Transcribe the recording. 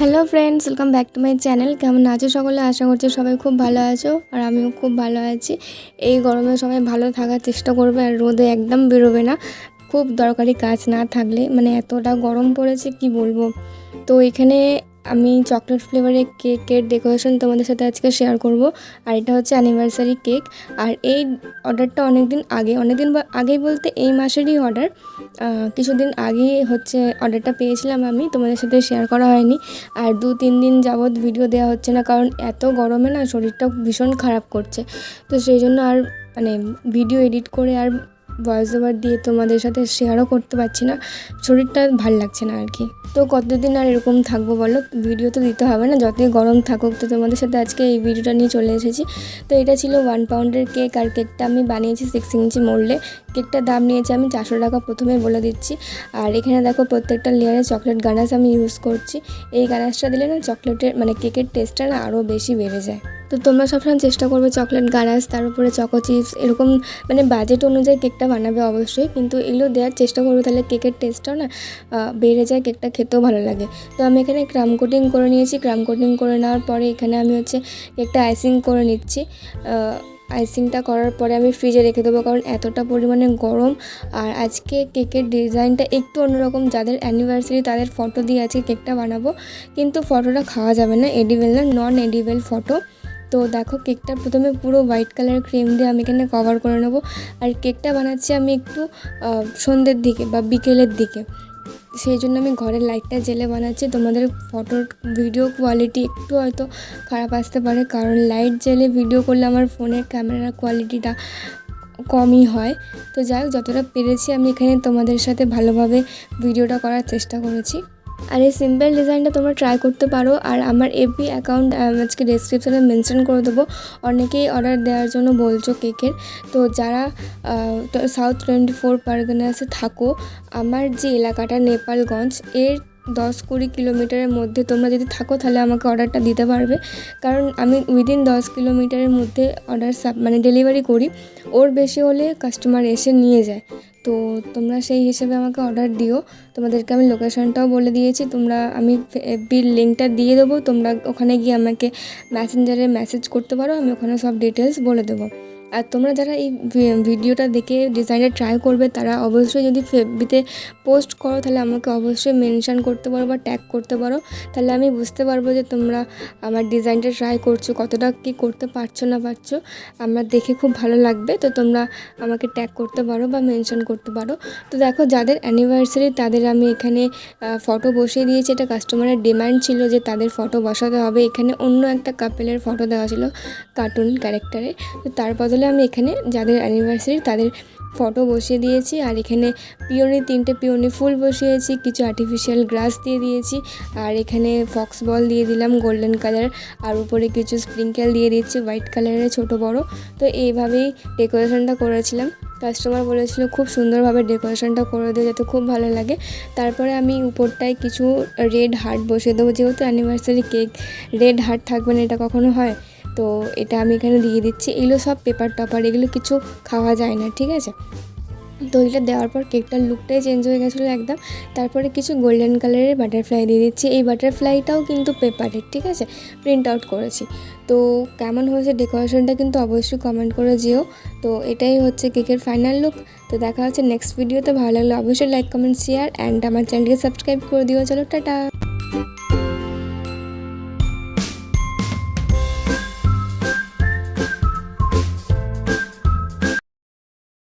Hello friends welcome back to my channel কেমন আছো সকলে? আশা করছি সবাই খুব ভালো আছো আর আমিও খুব ভালো আছি। এই গরমে সবাই ভালো থাকার চেষ্টা করবে আর রোদে একদম বেরোবে না। খুব দরকারি কাজ না থাকলে। মানে এতটা গরম পড়েছে, কি বলব? তো এখানে আমি চকলেট ফ্লেভারের কেকের ডেকোরেশন তোমাদের সাথে আজকে শেয়ার করব, আর এটা হচ্ছে অ্যানিভার্সারি কেক আর এই অর্ডারটা অনেক দিন আগে অনেক দিন আগেই বলতে এই মাসেরই অর্ডার কিছুদিন আগেই হচ্ছে অর্ডারটা পেয়েছিলাম আমি, তোমাদের সাথে শেয়ার করা হয়নি। আর দু, তিন দিন যাবৎ ভিডিও দেওয়া হচ্ছে না, কারণ এত গরমে না শরীরটা ভীষণ খারাপ করছে। তো সেই জন্য আর মানে ভিডিও এডিট করে আর ভয়েস ওভার দিয়ে তোমাদের সাথে শেয়ারও করতে পারছি না। শরীরটা ভালো লাগছে না আর কি। তো কতদিন আর এরকম থাকব বলো? ভিডিও তো দিতে হবে না, যতই গরম থাকুক তো তোমাদের সাথে আজকে এই ভিডিওটা নিয়ে চলে এসেছি। তো এটা ছিল ওয়ান পাউন্ডের কেক আর কেকটা আমি বানিয়েছি সিক্স ইঞ্চি মোল্ডে কেকটার দাম নিয়েছি আমি চারশো টাকা প্রথমে বলে দিচ্ছি। আর এখানে দেখো প্রত্যেকটা লেয়ারে চকলেট গানাস আমি ইউজ করছি। এই গানাসটা দিলে না চকলেটের মানে কেকের টেস্টটা না আরও বেশি বেড়ে যায়। তো তোমরা সবসময় চেষ্টা করবে চকলেট গানাশ তার উপরে চকো চিপস এরকম মানে বাজেট অনুযায়ী কেকটা বানাবে অবশ্যই, কিন্তু এগুলো দেওয়ার চেষ্টা করবে, তাহলে কেকের টেস্টটাও না বেড়ে যায়, কেকটা খেতেও ভালো লাগে। তো আমি এখানে ক্রাম কোটিং করে নিয়েছি ক্রাম কোটিং করে নেওয়ার পরে এখানে আমি হচ্ছে কেকটা আইসিং করে নিচ্ছি। আইসিংটা করার পরে আমি ফ্রিজে রেখে দেবো, কারণ এতটা পরিমাণে গরম, আর আজকে কেকের ডিজাইনটা একটু অন্যরকম, যাদের অ্যানিভার্সারি তাদের ফটো দিয়ে আজকে কেকটা বানাবো, কিন্তু ফটোটা খাওয়া যাবে না এডিবেল না নন এডিবেল ফটো তো দেখো কেকটা প্রথমে পুরো হোয়াইট কালার ক্রিম দিয়ে আমি এখানে কভার করে নেব। আর কেকটা বানাচ্ছি আমি একটু সন্ধ্যের দিকে বা বিকেলের দিকে। সেই জন্য আমি ঘরের লাইটটা জেলে বানাচ্ছি। তোমাদের ফটোর ভিডিও কোয়ালিটি একটু হয়তো খারাপ আসতে পারে, কারণ লাইট জেলে ভিডিও করলে আমার ফোনের ক্যামেরার কোয়ালিটিটা কমই হয়। তো যাই হোক, যতটা পেরেছি আমি এখানে তোমাদের সাথে ভালোভাবে ভিডিওটা করার চেষ্টা করেছি। আর এই সিম্পল ডিজাইনটা তোমরা ট্রাই করতে পারো আর আমার এফবি অ্যাকাউন্ট আজকে ডিসক্রিপশানে মেনশন করে দেবো। অনেকেই অর্ডার দেওয়ার জন্য বলছো কেকের। তো যারা সাউথ টোয়েন্টি ফোর পারগানাসে থাকো, আমার যে এলাকাটা, নেপালগঞ্জ, এর দশ কুড়ি কিলোমিটারের মধ্যে তোমরা যদি থাকো, তাহলে আমাকে অর্ডারটা দিতে পারবে। কারণ আমি উইদিন দশ কিলোমিটারের মধ্যে অর্ডার সাব মানে ডেলিভারি করি। ওর বেশি হলে কাস্টমার এসে নিয়ে যায়। তো তোমরা সেই হিসেবে আমাকে অর্ডার দিও। তোমাদেরকে আমি লোকেশনটাও বলে দিয়েছি। তোমরা, আমি এফবির লিঙ্কটা দিয়ে দেবো। তোমরা ওখানে গিয়ে আমাকে মেসেঞ্জারে মেসেজ করতে পারো। আমি ওখানে সব ডিটেলস বলে দেবো। আর তোমরা যারা এই ভিডিওটা দেখে ডিজাইনটা ট্রাই করবে, তারা অবশ্যই যদি ফেবিতে পোস্ট করো, তাহলে আমাকে অবশ্যই মেনশান করতে পারো বা ট্যাগ করতে পারো। তাহলে আমি বুঝতে পারব যে তোমরা আমার ডিজাইনটা ট্রাই করছ, কতটা কি করতে পারছ না পারছ। আমার দেখে খুব ভালো লাগবে, তো তোমরা আমাকে ট্যাগ করতে পারো বা মেনশান করতে পারো। তো দেখো, যাদের অ্যানিভার্সারি তাদের আমি এখানে ফটো বসিয়ে দিয়েছি। এটা কাস্টমারের ডিমান্ড ছিল যে তাদের ফটো বসাতে হবে। এখানে অন্য একটা কাপেলের ফটো দেওয়া ছিল কার্টুন ক্যারেক্টারে তো তার বদলে আমি এখানে যাদের অ্যানিভার্সারি তাদের ফটো বসিয়ে দিয়েছি। আর এখানে পিওনি, তিনটে পিওনি ফুল বসিয়েছি, কিছু আর্টিফিশিয়াল গ্রাস দিয়ে দিয়েছি। আর এখানে ফক্স বল দিয়ে দিলাম গোল্ডেন কালার আর উপরে কিছু স্প্রিঙ্কেল দিয়ে দিচ্ছি হোয়াইট কালারের ছোট বড়। তো এইভাবেই ডেকোরেশনটা করেছিলাম। কাস্টমার বলেছিল খুব সুন্দরভাবে ডেকোরেশনটা করে দিও যাতে খুব ভালো লাগে। তারপরে আমি উপরটায় কিছু রেড হার্ট বসিয়ে দেবো। যেহেতু অ্যানিভার্সারি কেক রেড হার্ট থাকবে না, এটা কখনো হয়। তো এটা আমি এখানে দিয়ে দিচ্ছি। এগুলো সব পেপার টপার এগুলো কিছু খাওয়া যায় না, ঠিক আছে? এটা দেওয়ার পর কেকটার লুকটাই চেঞ্জ হয়ে গেছিল একদম। তারপরে কিছু গোল্ডেন কালারের বাটারফ্লাই দিয়ে দিচ্ছি। এই বাটারফ্লাইটাও কিন্তু পেপারের ঠিক আছে? প্রিন্ট আউট করেছি। তো কেমন হয়েছে ডেকোরেশনটা কিন্তু অবশ্যই কমেন্ট করে যেও। তো এটাই হচ্ছে কেকের ফাইনাল লুক তো দেখা হচ্ছে নেক্সট ভিডিওতে ভালো লাগলে অবশ্যই লাইক কমেন্ট শেয়ার অ্যান্ড আমার চ্যানেলকে সাবস্ক্রাইব করে দিও। চলো, টাটা!